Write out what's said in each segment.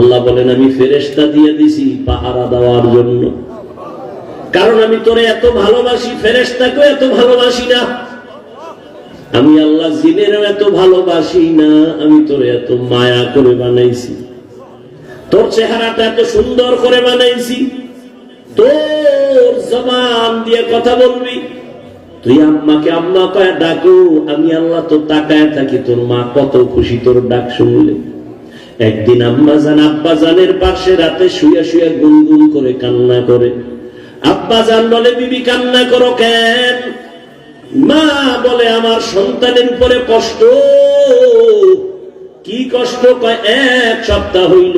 আল্লাহ বলেন, আমি ফেরেস্তা দিয়ে দিছি পাহারা দেওয়ার জন্য। কারণ আমি তোরে এত ভালোবাসি ফেরেস্তাকে এত ভালোবাসি না। আমি আল্লাহ জিনেরও এত ভালোবাসি না, আমি তোরে এত মায়া করে বানাইছি। তোর চেহারাটা এত সুন্দর করে বানাইছি। তোর জবান দিয়ে কথা বলবি। তুই আম্মাকে, আম্মা কয়ে ডাকু, আমি আল্লাহ তো তাকায় থাকি, তোর মা কত খুশি তোর ডাক শুনলে। একদিন আম্মা জান আব্বা জানের পাশে রাতে শুয়ে শুয়ে গুনগুন করে কান্না করে। আব্বা জান বলে, বিবি, কান্না করো কেন? মা বলে, আমার সন্তানের উপরে কষ্ট। কি কষ্ট? এক সপ্তাহ হইল,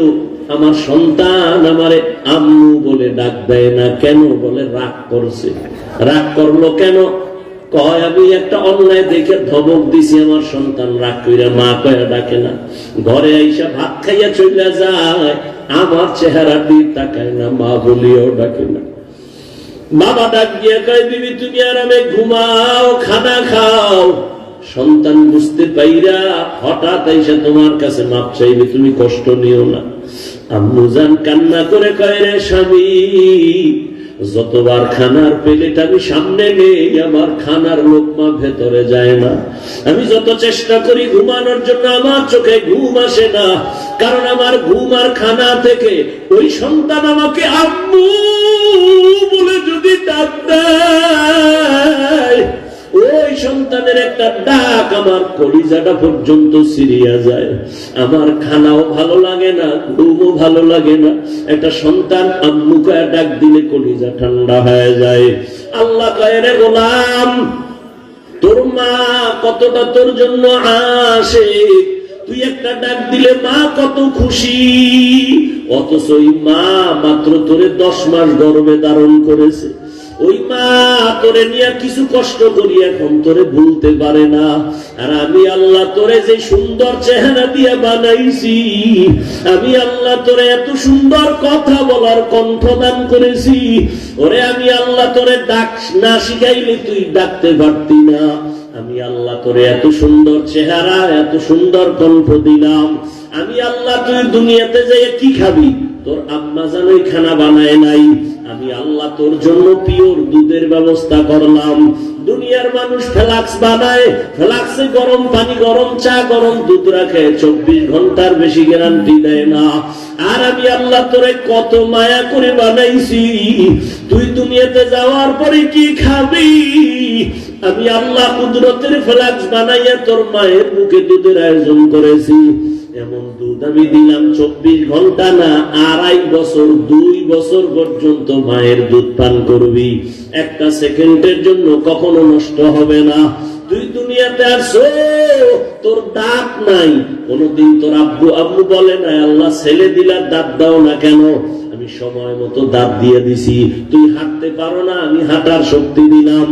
আমার সন্তান আমারে আম্মু বলে ডাক দেয় না কেন? বলে, রাগ করছে। রাগ করল কেন? কয়, আমি একটা অন্যায় দেখে ধমক দিছি, আমার সন্তান রাগ মা কয়া ডাকে না। ঘরে আইসা ভাত খাইয়া চলে যায়, আমার চেহারা দিয়ে তাকায় না, মা বলিও ডাকে না। বাবা ডাক দিয়ে কয়, বিবি, তুমি আরামে ঘুমাও, খানা খাও। সন্তান বুঝতে পাইরা হঠাৎ এসে তোমার কাছে মাপ চাইবে, তুমি কষ্ট নিও না। আম্মু কান্না করে কয়, রে স্বামী যতবার খানার প্লেট আমি সামনে নেই, আমার খানার লোকমা ভেতরে যায় না। আমি যত চেষ্টা করি ঘুমানোর জন্য, আমার চোখে ঘুম আসে না। কারণ আমার ঘুম আর খানা থেকে ওই সন্তান আমাকে আম্মু বলে যদি ডাক দেয় ওই সন্তানের একটা ডাক আমার কলিজাটা পর্যন্ত সিরিয়া যায়। আমার খানাও ভালো লাগে না ঘুমও ভালো লাগে না। একটা সন্তান আম্মু কয়ে ডাক দিলে কলিজা ঠান্ডা হয়ে যায়। আল্লাহ কয়ে, রে গোলাম, তোর মা কতটা তোর জন্য আসে তুই একটা ডাক দিলে মা কত খুশি? অথচ মা মাত্র তোরে দশ মাস গর্ভে ধারণ করেছে। ওই মা তোরে নিয়ে কিছু কষ্ট করি এখন তোরে ভুলতে পারে না। আর আমি আল্লাহ তোরে যে সুন্দর চেহারা দিয়ে বানাইছি, আমি আল্লাহ তোরে এত সুন্দর কথা বলার কণ্ঠ দান করেছি, ওরে আমি আল্লাহ তোরে ডাক না শিখাইলে তুই ডাকতে পারতি না। আমি আল্লাহ তোরে এত সুন্দর চেহারা, এত সুন্দর কণ্ঠ দিলাম। আমি আল্লাহ তুই দুনিয়াতে যাই কি খাবি? তোর আম্মা জানোই খানা বানায় নাই। আমি আল্লাহ তোর জন্য পিওর দুধের ব্যবস্থা করলাম। দুনিয়ার মানুষ ফ্লাক্স বানায়, ফ্লাক্সে গরম পানি, গরম চা, গরম দুধ রাখে, চব্বিশ ঘণ্টার বেশি গ্যারান্টি দেয় না। আর আমি আল্লাহ তোরে কত মায়া করে বানাইছি। তুই দুনিয়াতে যাওয়ার পরে কি খাবি? আমি আল্লাহ কুদরতের ফ্লাক্স বানাইয়া তোর মায়ের বুকে দুধের আয়োজন করেছি। এমন দুধ আমি দিলাম চব্বিশ ঘণ্টা না, আড়াই বছর, দুই বছর পর্যন্ত মায়ের দুধ পান করবি। একটা সেকেন্ডের জন্য কখনো নষ্ট হবে না। তুই দুনিয়াতে আসো, তোর দাঁত নাই। কোনদিন তোর আব্বু আব্বু বলে না আল্লাহ ছেলে দিলার দাঁত দাও না কেন? আমি সময় মতো দাঁত দিয়ে দিছি। তুই হাঁটতে পারো না, আমি হাঁটার শক্তি দিলাম।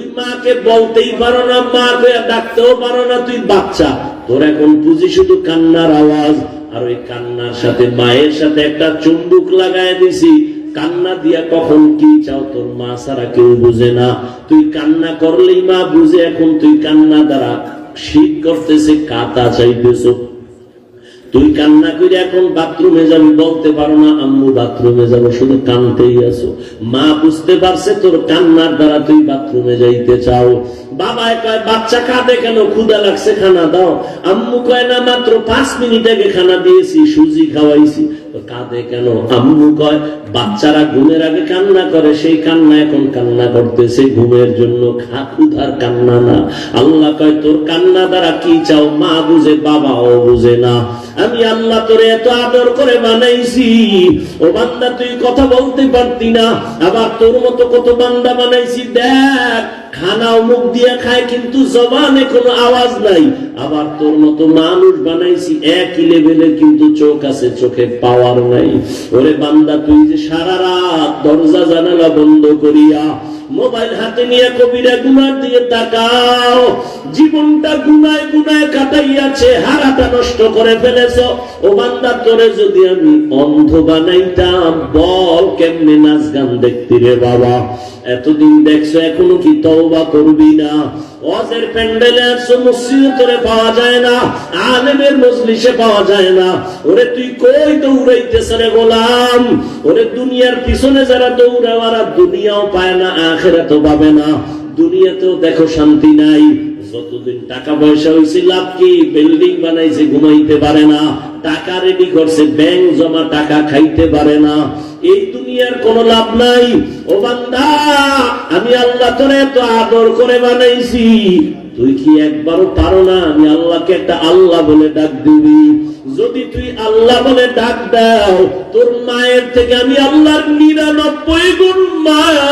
তুই মাকে বলতেই পারো না মাকে ডাকতেও পারো না, তুই বাচ্চা। তোর এখন পুঁজি শুধু কান্নার আওয়াজ, আর ওই কান্নার সাথে মায়ের সাথে একটা চুম্বুক লাগায় দিছি। কান্না দিয়া কখন কি চাও তোর মা ছাড়া কেউ বুঝে না। তুই কান্না করলেই মা বুঝে, এখন তুই কান্না দ্বারা শীত করতেছে কাতা চাইতেছ। তুই কান্না করে এখন বাথরুমে যাবি, বলতে পারো না, আম্মু, বাথরুমে যাব, শুধু কানতেই আছো। মা বুঝতে পারছে তোর কান্নার দ্বারা তুই বাথরুমে যাইতে চাও। বাবা কয়, বাচ্চা কাঁদে কেন? ক্ষুদা লাগছে, খানা দাও। আম্মু কয়, না, মাত্র পাঁচ মিনিট আগে খানা দিয়েছি, সুজি খাওয়াইছি। কাঁদে কেন? আম্মু কয়, বাচ্চারা ঘুমের আগে কান্না করে, সেই কান্না এখন কান্না করতেছে, ঘুমের জন্য ক্ষুধার কান্না না। আল্লাহ কয়, তোর কান্না দ্বারা কি চাও? মা বুঝে, বাবাও বুঝে না। আমি আল্লাহ তোরে এত আদর করে বানাইছি। ও বান্দা, তুই কথা বলতে পারতি না। আবার তোর মতো কত বান্দা বানাইছি, দেখ, খানাও মুখ দিয়ে খায়, কিন্তু জবানে কোনো আওয়াজ নাই। আবার তোর মতো মানুষ বানাইছি, একই লেভেলের কিন্তু চোখ আছে, চোখে পাওয়ার নাই। ওরে বান্দা, তুই যে সারা রাত দরজা জানালা বন্ধ করিয়া মোবাইল হাতে নিয়ে কবিরা গুনার দিয়ে তাকাও। জীবনটা গুনায় গুনায় কাটাইয়াছে, হারাটা নষ্ট করে ফেলেছ। ও বান্দা, তোরে যদি আমি অন্ধ বানাইতাম, বল কেমনে নাচ গান দেখতি রে বাবা। এতদিন দেখছ, এখনও কি তওবা করবি না? ওয়াজের প্যান্ডেলে আসছো, মসজিদে পাওয়া যায় না, আলেমের মজলিসে পাওয়া যায় না। ওরে, তুই কই দৌড়াইতেছ রে গোলাম? ওরে, দুনিয়ার পিছনে যারা ওরা দুনিয়াও পায় না, আখেরাতও পাবে না। দুনিয়াতেও দেখো শান্তি নাই। যতদিন টাকা পয়সা হয়েছে লাভ কি? বিল্ডিং বানাইছে, ঘুমাইতে পারে না। টাকা রেডি করছে ব্যাংক জমা টাকা খাইতে পারে না। এই দুনিয়ার কোনো লাভ নাই। ও বান্দা, আমি আল্লাহ তোরে এত আদর করে বানাইছি। তুই কি একবারও পারো না? আমি আল্লাহকে একটা আল্লাহ বলে ডাক দিবি। যদি তুই আল্লাহ বলে ডাক দাও, তোর মায়ের থেকে আমি আল্লাহর নিরানব্বই গুণ মায়া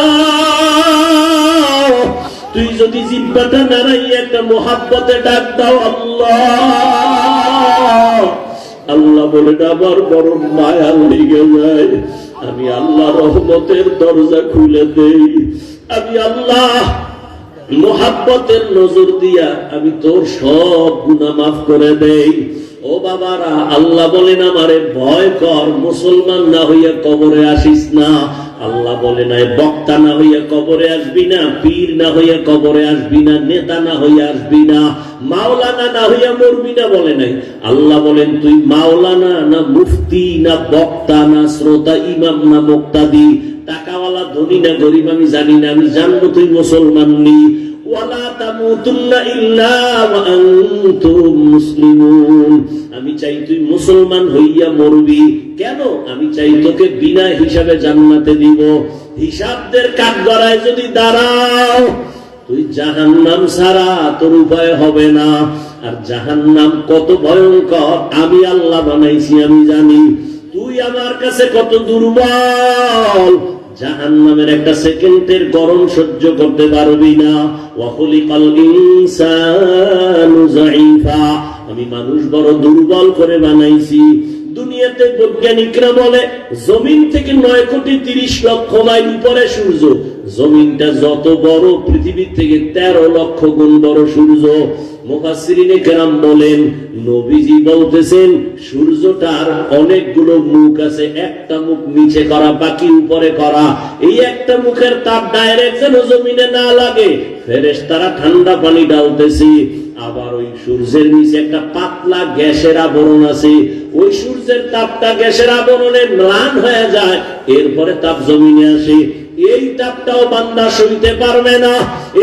তুই যদি জিব্বাটা নাড়াই একটা মোহাব্বতে ডাক দাও, আল্লাহ। আল্লাহ বলে আবার বড় মায়া লেগে যায়। আমি আল্লাহ রহমতের দরজা খুলে দেই। আমি আল্লাহ মোহাব্বতের নজর দিয়া আমি তোর সব গুণা মাফ করে দেই। ও বাবারা, আল্লাহ বলেন, আমারে ভয় কর, মুসলমান না হইয়া কবরে আসিস না। আল্লাহ বলে নাই বক্তা না হইয়া কবরে আসবি না, পীর না হইয়া কবরে আসবি না, নেতা না হইয়া আসবি না, মাওলানা না হইয়া মরবি না, বলে নাই। আল্লাহ বলেন, তুই মাওলানা না মুফতি না বক্তা না শ্রোতা, ইমাম না মুক্তাদি, টাকাওয়ালা, ধনী না গরিব, আমি জানি না, আমি জানব তুই মুসলমান নি। আমি চাই তুই মুসলমান হইয়া মরবি। কেন? আমি চাই তোকে বিনা হিসাবে জান্নাতে দিব। হিসাবদের কাঠগড়ায় যদি দাঁড়াও, তুই জাহান নাম ছাড়া তোর উপায় হবে না। আর জাহান নাম কত ভয়ঙ্কর, আমি আল্লাহ বানাইছি, আমি জানি। তুই আমার কাছে কত দুর্বল জাহান নামের একটা সেকেন্ডের গরম সহ্য করতে পারবি না। ওয়াকুলিকাল ইনসানু যায়ীফা আমি মানুষ বড় দুর্বল করে বানাইছি। দুনিয়াতে বৈজ্ঞানিকরা বলে, জমিন থেকে নয় কোটি তিরিশ লক্ষ মাইল উপরে সূর্য। জমিনটা যত বড় পৃথিবীর থেকে তেরো লক্ষ গুণ বড় সূর্য। বলেন, নবীজি বলতেছেন সূর্যটার অনেকগুলো মুখ আছে, একটা মুখ নিচে করা, বাকি উপরে করা। এই একটা মুখের ডাইরেক্ট যেন জমিনে না লাগে। ফেরেশতারা ঠান্ডা পানি ডালতেছি আবার ওই সূর্যের নিচে একটা পাতলা গ্যাসের আবরণ আছে। ওই সূর্যের তাপটা গ্যাসের আবরণে ম্লান হয়ে যায়, এরপরে তাপ জমিনে আসে। এই তাপটাও বান্দা সইতে পারবে না।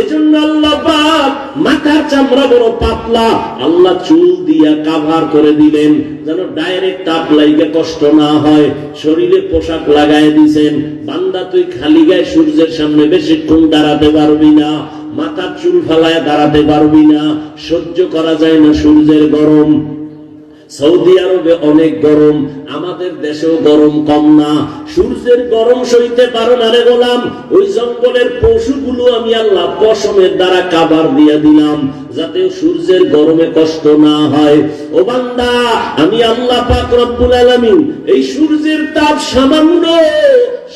এজন্য আল্লাহ পাক মাথার চামড়া বড় পাতলা আল্লাহ চুল দিয়া কাভার করে দিলেন, যেন ডাইরেক্ট তাপ লাইগে কষ্ট না হয়। শরীরে পোশাক লাগায় দিছেন। বান্দা তুই খালি গায়ে সূর্যের সামনে বেশিক্ষণ দাঁড়াতে পারবি না। মাথার চুল ফালায় দাঁড়াতে পারবি না, সহ্য করা যায় না সূর্যের গরম। সৌদি আরবে অনেক গরম, আমাদের দেশেও গরম কম না। সূর্যের গরম সইতে পারো না রে গোলাম, ওই জঙ্গলের পশুগুলো আমি আল্লাহ পশমের দ্বারা কাবার দিয়ে দিলাম, যাতে সূর্যের গরমে কষ্ট না হয়। ও বান্দা, আমি আল্লাহ পাক রব্বুল আলামিন, এই সূর্যের তাপ সামান্য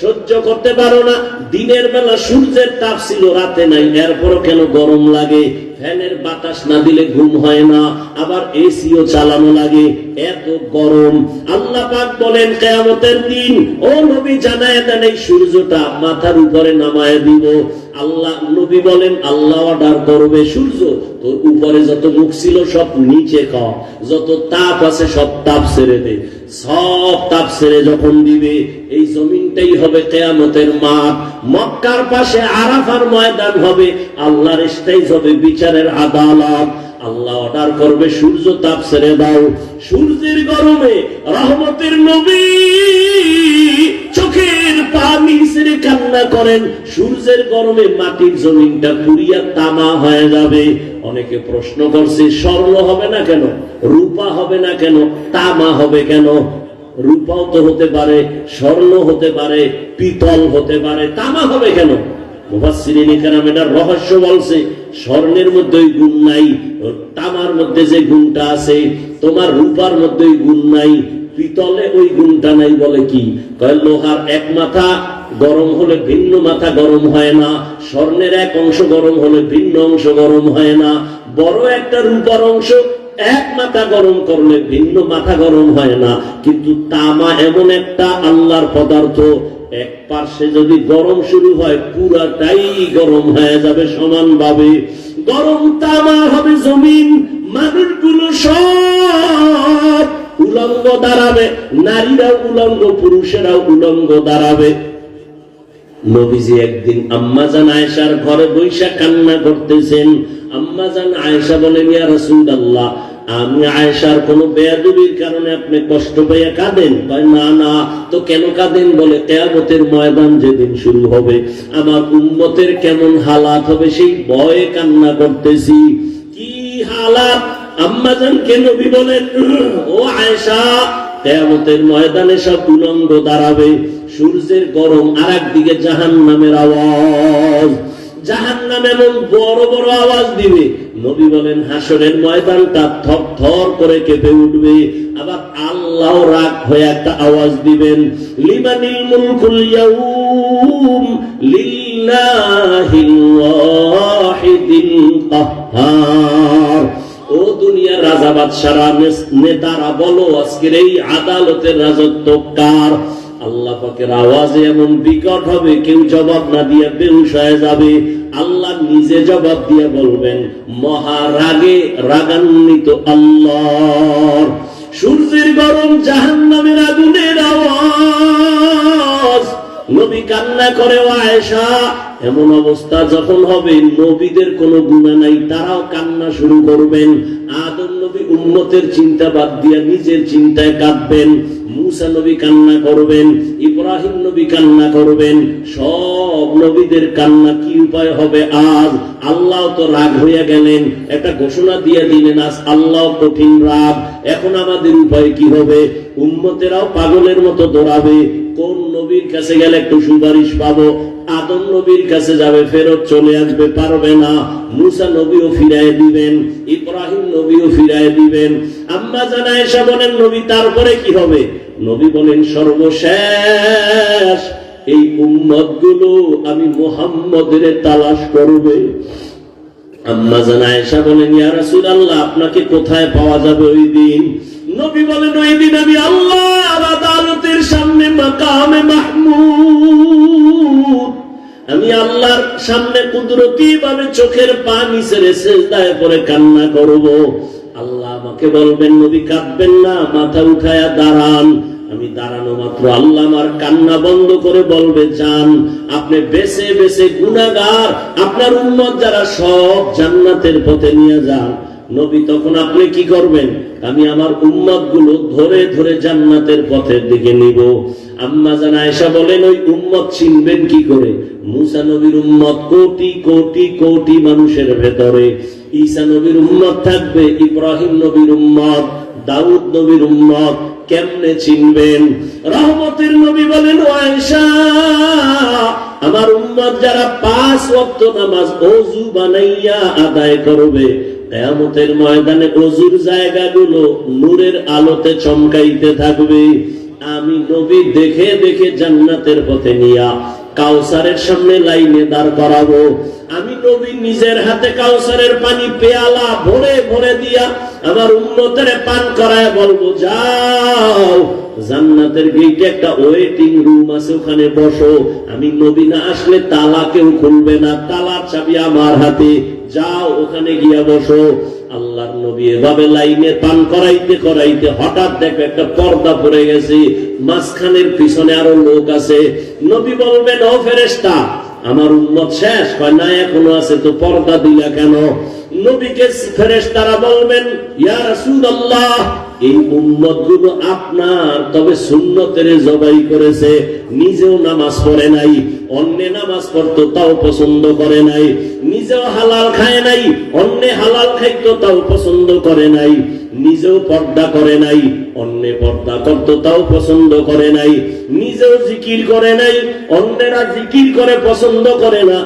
সহ্য করতে পারো না। দিনের বেলা সূর্যের তাপ ছিল, রাতে নাই। এরপরও কেন গরম লাগে? ফ্যানের বাতাস না দিলে ঘুম হয় না। আবার এসিও চালানো লাগে। এত গরম। আল্লাহ পাক বলেন, কেয়ামতের দিন ও নবী জানায় দেন, এই সূর্যটা মাথার উপরে নামায় দিব। আল্লাহ, নবী বলেন, আল্লাহ অর্ডার করবে সূর্য। তোর উপরে যত মুখ ছিল সব নিচে কর যত তাপ আছে সব তাপ ছেড়ে দে। সব তাপ ছেড়ে যখন দিবে, এই জমিনটাই হবে কেয়ামতের মাঠ। মক্কার পাশে আরাফার ময়দান হবে, আল্লাহর স্টাইজ হবে বিচারের আদালত। আল্লাহ অর্ডার করবে, সূর্য তাপ ছেড়ে দাও। সূর্যের গরমে রহমতের নবী পানি ছেড়ে কান্না করেন, সূর্যের গরমে মাটির জমিনটা পুরিয়া তামা হয়ে যাবে। অনেকে প্রশ্ন করছে, স্বর্ণ হবে না কেন? রূপা হবে না কেন? তামা হবে কেন? রূপাও তো হতে পারে, স্বর্ণ হতে পারে, পিতল হতে পারে, তামা হবে কেন? রহস্য বলছে, স্বর্ণের মধ্যে গুণ নাই, তামার মধ্যে যে গুণটা আছে, তোমার রূপার মধ্যে গুণ নাই পিতলে ওই গুণটা নাই বলে কি? লোহার এক মাথা গরম হলে ভিন্ন মাথা গরম হয় না, স্বর্ণের এক অংশ গরম হলে ভিন্ন অংশ গরম হয় না, বড় একটা রূপার অংশ এক মাথা গরম করলে ভিন্ন মাথা গরম হয় না, কিন্তু তামা এমন একটা আল্লাহর পদার্থ, এক পার্শ্বে যদি গরম শুরু হয়, পুরাটাই গরম হয়ে যাবে সমানভাবে। গরম তামা হবে জমিন মানুষগুলো সব উলঙ্গ দাঁড়াবে নারীরা উলঙ্গ, পুরুষেরাও উলঙ্গ দাঁড়াবে। নবীজি একদিন আম্মাজান আয়েশার ঘরে বৈশা কান্না করতেছেন। আম্মাজান আয়েশা আমি আয়েশার কোন বেয়াদবির কারণে আপনি কষ্ট পেয়ে কাঁদেন? না না, তো কেন কাঁদেন? বলে, কেয়ামতের ময়দান যেদিন শুরু হবে, আমার উম্মতের কেমন হালাত হবে সেই ভয়ে কান্না করতেছি। কি হালাত? আম্মাজান কে নবী বলেন ও আয়েশা, কেয়ামতের ময়দানে সব উলঙ্গ দাঁড়াবে। সূর্যের গরম আর একদিকে জাহান নামের আওয়াজ। জাহান নাম এমন বড় বড় আওয়াজ দিবে। নবী বলেন, হাসরের ময়দানটা থর থর করে কেঁপে উঠবে। আবার আল্লাহ রাগ হয়ে একটা আওয়াজ দিবেন লিমানিল মুলকুল ইয়াউম লিল্লাহিল ওয়াহিদিল কাহ্হার নেতারা বলো, আজকের এই আদালতের রাজত্ব কার? আল্লাহ পাকের আওয়াজে এমন বিকট হবে, কেউ জবাব না দিয়ে যাবে। আল্লাহ নিজে জবাব দিয়ে বলবেন, মহারাগে রাগান্বিত আল্লাহ সূর্যের গরম জাহান নামের আগুনের আওয়াজ। নবী কান্না করে আয়েশা এমন অবস্থা যখন হবে, নবীদের কোনো গুণা নাই, তারাও কান্না শুরু করবেন। আদম নবী উন্মতের চিন্তা বাদ দিয়া নিজের চিন্তায় কাঁদবেন। মুসা নবী কান্না করবেন, ইব্রাহিম নবী কান্না করবেন। সব নবীদের কান্না কি উপায় হবে আজ? আল্লাহ তো রাগ হইয়া গেলেন। একটা ঘোষণা দিয়ে দিলেন, আজ আল্লাহ কঠিন রাগ। এখন আমাদের উপায় কি হবে? উম্মতেরাও পাগলের মতো দৌড়াবে। কোন নবীর কাছে গেলে একটু সুপারিশ পাবো? আদম নবীর কাছে যাবে, ফেরত চলে আসবে, পারবে না। মুসা নবীও ফিরায় দিবেন, ইব্রাহিম নবীও ফিরায় দিবেন। আম্মা জানা এসে বলেন, নবী, তারপরে কি হবে? নবী বলেন, সর্বশেষ এই উম্মতগুলো আমি মোহাম্মদের তালাশ করবে। আম্মা জানা এসা বলেন, ইয়া রাসূলুল্লাহ, আপনাকে কোথায় পাওয়া যাবে ওই দিন? নবী বলেন, ওই দিন আমি আল্লাহর আদালতের সামনে মাকামে মাহমুদ। আমি আল্লাহর সামনে কুদরতি ভাবে চোখের পানি ছেড়ে সেজদায় পরে কান্না করব। আল্লাহ আমাকে বলবেন, নবী, কাঁদবেন না, মাথা উঠায়া দাঁড়ান। আমি দাঁড়ানো মাত্র, আল্লাহ আমার কান্না বন্ধ করে বলবে, যান, আপনি বেছে বেছে গুনাগার আপনার উম্মত যারা সব জান্নাতের পথে নিয়ে যান নবী তখন আপনি কি করবেন? আমি আমার উম্মতগুলো ধরে ধরে জান্নাতের পথের দিকে নিব। আম্মা জানা এসা বলেন, ওই উম্মত চিনবেন কি করে? মুসা নবীর উম্মত কোটি কোটি কোটি মানুষের ভেতরে। ঈসা নবীর উম্মত থাকবে, ইব্রাহিম নবীর উম্মত, দাউদ নবীর উম্মত। কেমনে চিনবেন? রহমতের নবী বলেন, ও আয়েশা, আমার উম্মত যারা পাঁচ ওয়াক্ত নামাজ অজু বানাইয়া আদায় করবে কেয়ামতের ময়দানে অজুর জায়গাগুলো নূরের আলোতে চমকাইতে থাকবে। আমি নবী দেখে দেখে জান্নাতের পথে নিয়া কাউসারের সামনে লাইনে দাঁড় করাবো। আমি নবী নিজের হাতে কাউসারের পানি পেয়ালা ভরে ভরে দিয়া আমার উন্নতের পান করায় বলব, যাও, জান্নাতের গেটে একটা ওয়েটিং রুম আছে, ওখানে বসো। আমি নবী না আসলে তালা কেউ খুলবে না, তালার চাবি আমার হাতে। যাও, ওখানে গিয়া বসো। আল্লাহর নবী এভাবে লাইনে পান করাইতে করাইতে হঠাৎ দেখো একটা পর্দা পড়ে গেছে। মাঝখানের পিছনে আরও লোক আছে। নবী বলবেন, ও ফেরেস্তা আমার উন্মত শেষ হয় না, এখনও আছে, তো পর্দা দিলা কেন? নবীকে ফেরেশতারা বলবেন, ইয়া রাসূলুল্লাহ, এই আপনার তবে সুন্নতের জবাই করেছে, নিজেও নামাজ পড়ে নাই, অন্য নামাজ পড়তো তাও পছন্দ করে নাই, নিজেও হালাল খায় নাই, অন্য হালাল খাইতো তাও পছন্দ করে নাই, নিজেও পর্দা করে নাই, অন্য পর্দা করতো তাও পছন্দ করে নাই, নিজেও জিকির করে নাই, অন্যেরা জিকির করে পছন্দ করে না,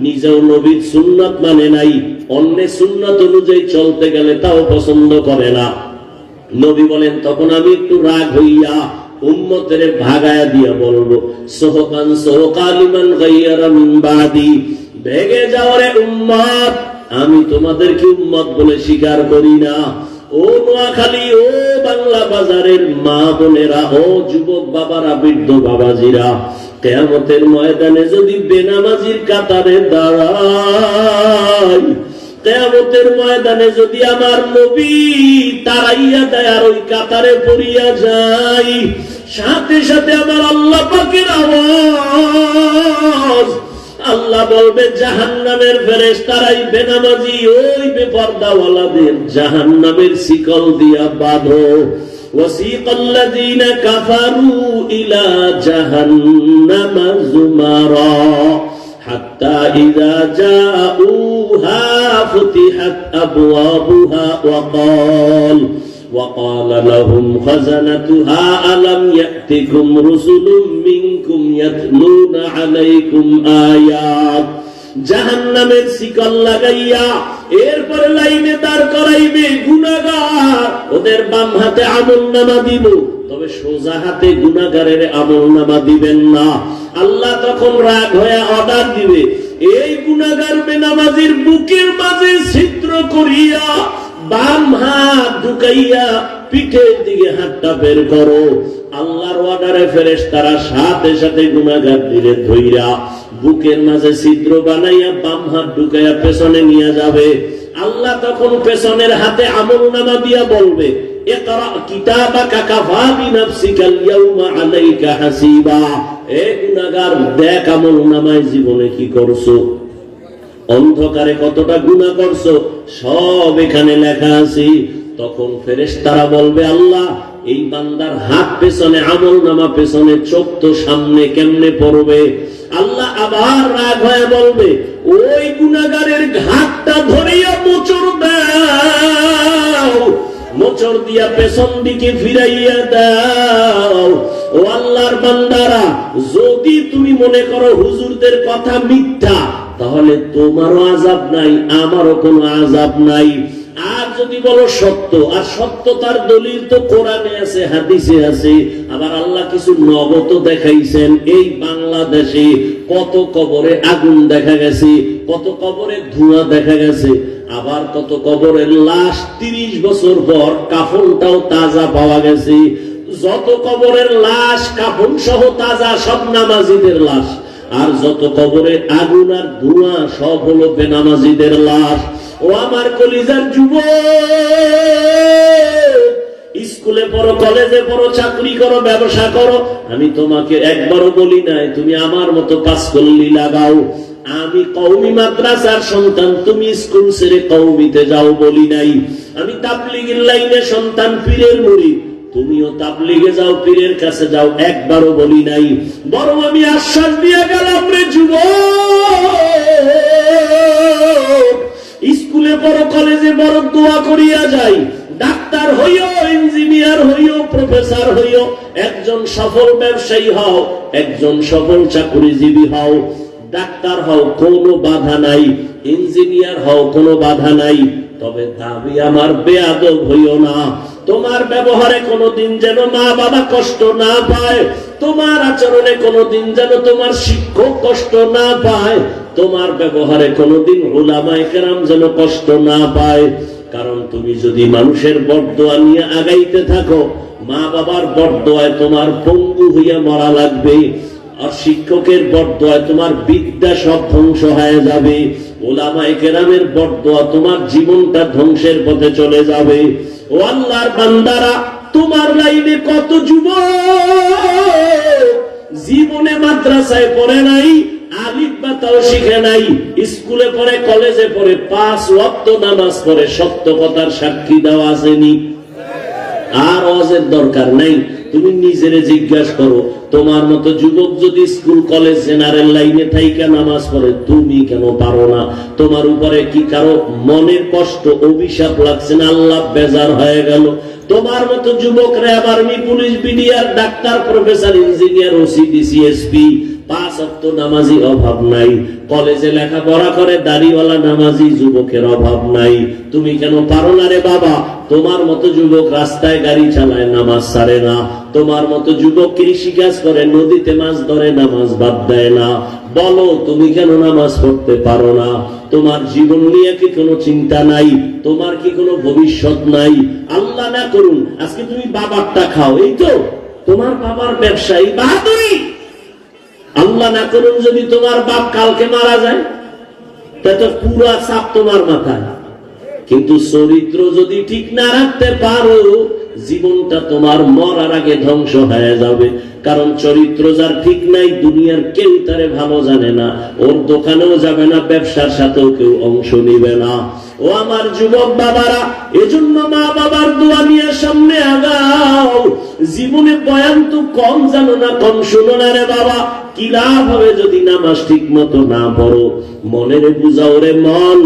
নিজেও নবীর সুন্নত মানে নাই অন্য সুন্নত অনুযায়ী চলতে গেলে তাও পছন্দ করে না। নবী বলেন, তখন আমি একটু রাগ হইয়া উম্মতের ভাগায়া দিয়া বলব, সোহকান সোহকালিমান গাইয়ারা মিন বাদি, ভেগে যাওয়ারে উম্মত, আমি তোমাদেরকে উম্মত বলে স্বীকার করি না। ও নোয়াখালী, ও বাংলা বাজারের মা বোনেরা, ও যুবক বাবারা, বৃদ্ধ বাবাজিরা, কেয়ামতের ময়দানে যদি বেনামাজির কাতারে দাঁড়াই কেয়ামতের ময়দানে যদি আমার নবী তারাইয়া দেয় আর ওই কাতারে পড়িয়া যাই সাথে সাথে আমার আল্লাহ পাকের আওয়াজ আল্লাহ বলবে জাহান নামের ফেরেস তারাই বেনামাজি ওই বেপর্দাওয়ালাদের জাহান নামের শিকল দিয়া বাঁধো وسيق الذين كفروا إلى جهنم زمرا حتى إذا جاءوها فتحت أبوابها وقال وقال لهم خزنتها ألم يأتكم رسل منكم يتلون عليكم آيات জাহান্নামের শিকল লাগাইয়া এরপরে লাইনে দাঁড় করাইবে গুনাগার ওদের বাম হাতে আমল নামা দিব তবে সোজা হাতে গুনাগারের আমল নামা দিবেন না। আল্লাহ তখন রাগ হয়ে অর্ডার দিবে, এই গুনাগার বেনামাজির বুকের মাঝে ছিদ্র করিয়া বাম হাত ঢুকাইয়া পিঠের দিকে হাতটা বের করো। আল্লাহর অর্ডারে ফেরেস তারা সাথে সাথে গুনাগার দিলে ধইরা বুকের মাঝে ছিদ্র বানাইয়া বাম হাত ঢুকাইয়া পেছনে নিয়ে যাবে। আল্লাহ তখন পেছনের হাতে আমল নামা দিয়া বলবে اقرأ كتابك كفى بنفسك اليوم عليك حسيبا এ গুনাহগার দেখ আমল নামায় জীবনে কি করছো অন্ধকারে কতটা গুণা করছো সব এখানে লেখা আছে তখন ফেরেশতারা বলবে আল্লাহ এই বান্দার হাত পেছনে আমল নামা পেছনে চোখ তো সামনে কেমনে পড়বে আল্লাহ আবার রাগ হয়ে বলবে ওই গুনাগারের ঘাটটা ধরিয়া মোচর দাও মোচর দিয়া পেছন দিকে ফিরাইয়া দাও। ও আল্লাহর বান্দারা, যদি তুমি মনে করো হুজুরদের কথা মিথ্যা, তাহলে তোমারও আজাব নাই, আমারও কোনো আজাব নাই। আর যদি বলো সত্য, আর সত্যতার দলিল তো কোরআনে আছে, হাদিসে আছে, আবার আল্লাহ কিছু নগত দেখাইছেন, এই বাংলাদেশে কত কবরে আগুন দেখা গেছে, কত কবরে ধোঁয়া দেখা গেছে, আবার কত কবরের লাশ তিরিশ বছর পর কাফনটাও তাজা পাওয়া গেছে, যত কবরের লাশ, কাফন সহ তাজা সব নামাজিদের লাশ, আর যত কবরে আগুন আর ধোঁয়া সব হলো বেনামাজিদের লাশ। ও আমার কলিজার যুব স্কুলে পড়ো, কলেজে পড়ো, চাকরি করো, ব্যবসা করো। আমি তোমাকে একবারও বলি নাই, তুমি আমার মতো পাস করলি লাগাও। আমি কৌমি মাদ্রাসার সন্তান, তুমি স্কুল ছেড়ে কৌমিতে যাও বলি নাই। আমি তাবলিগের লাইনে সন্তান, পীরের মুড়ি। তুমিও তাবলিগে যাও, পীরের কাছে যাও, একবারও বলি নাই। বরং আমি আশ্বাস দিয়ে গেলাম রে যুব করিয়া যাই। ডাক্তার হইও, ইঞ্জিনিয়ার হইও, প্রফেসর হইও, একজন সফল ব্যবসায়ী হও, একজন সফল চাকরিজীবী হও। ডাক্তার হও, কোনো বাধা নাই। ইঞ্জিনিয়ার হও, কোনো বাধা নাই। তবে দাবি আমার বেয়াদব হইও না। তোমার ব্যবহারে কোনোদিন যেন মা বাবা কষ্ট না পায়। তোমার আচরণে কোনোদিন যেন তোমার শিক্ষক কষ্ট না পায়। তোমার ব্যবহারে কোনোদিন ওলামায় কেরাম যেন কষ্ট না পায়। কারণ তুমি যদি মানুষের বরদোয়া নিয়ে আগাইতে থাকো, মা বাবার বরদোয়ায় তোমার পঙ্গু হইয়া মরা লাগবে, আর শিক্ষকের বরদোয়ায় তোমার বিদ্যা সব ধ্বংস হয়ে যাবে বরদোয়া তোমার জীবনটা ধ্বংসের পথে চলে যাবে। ও আল্লাহর বান্দারা, তোমার লাইনে কত যুব জীবনে মাদ্রাসায় পড়ে নাই আলিফ তুমি করো, তোমার মতো যুবক যদি স্কুল, কলেজ, জেনারেল লাইনে থাইকা নামাজ পড়ে, তুমি কেন পারো না? তোমার উপরে কি কারও মনের কষ্ট, অভিশাপ লাগছে না? আল্লাহ বেজার হয়ে গেল। তোমার মতো যুবক RAB army police, BDR, doctor, professor, engineer OCD CSP পাঁচ অক্ত নামাজি অভাব নাই। কলেজে লেখাপড়া করে দাড়িওয়ালা নামাজি যুবকের অভাব নাই। তুমি কেন পারো না রে বাবা? তোমার মতো যুবক রাস্তায় গাড়ি চালায়, নামাজ সারে না। তোমার মতো যুবক কৃষি কাজ করে, নদীতে মাছ ধরে, নামাজ বাদ দেয় না। বলো, তুমি কেন নামাজ পড়তে পারো না? তোমার জীবন নিয়ে কি কোনো চিন্তা নাই? তোমার কি কোনো ভবিষ্যৎ নাই? আল্লাহ না করুন, আজকে তুমি বাবারটা খাও। এই তো, তোমার বাবার ব্যবসায়ী, বাহাদুরি! আল্লাহ না করুন যদি তোমার বাপ কালকে মারা যায়, তা তো পুরা চাপ তোমার মাথায়। কিন্তু চরিত্র যদি ঠিক না রাখতে পারো, জীবনটা তোমার মরার আগে ধ্বংস হয়ে যাবে। কারণ চরিত্র যার ঠিক নাই, দুনিয়ার কেউ তারে ভালো জানে না। ওর দোকানেও যাবে না, ব্যবসার সাথেও কেউ অংশ নিবে না। ও আমার যুবক বাবারা, এজন্য মা বাবার দোয়া নিয়ে সামনে আগাও। জীবনে বয়ান তো কম জানো না, কম শোনো না রে বাবা। কি লাভ হবে যদি নামাজ ঠিক মতো না পড়ো? মনের বুঝাও রে মন।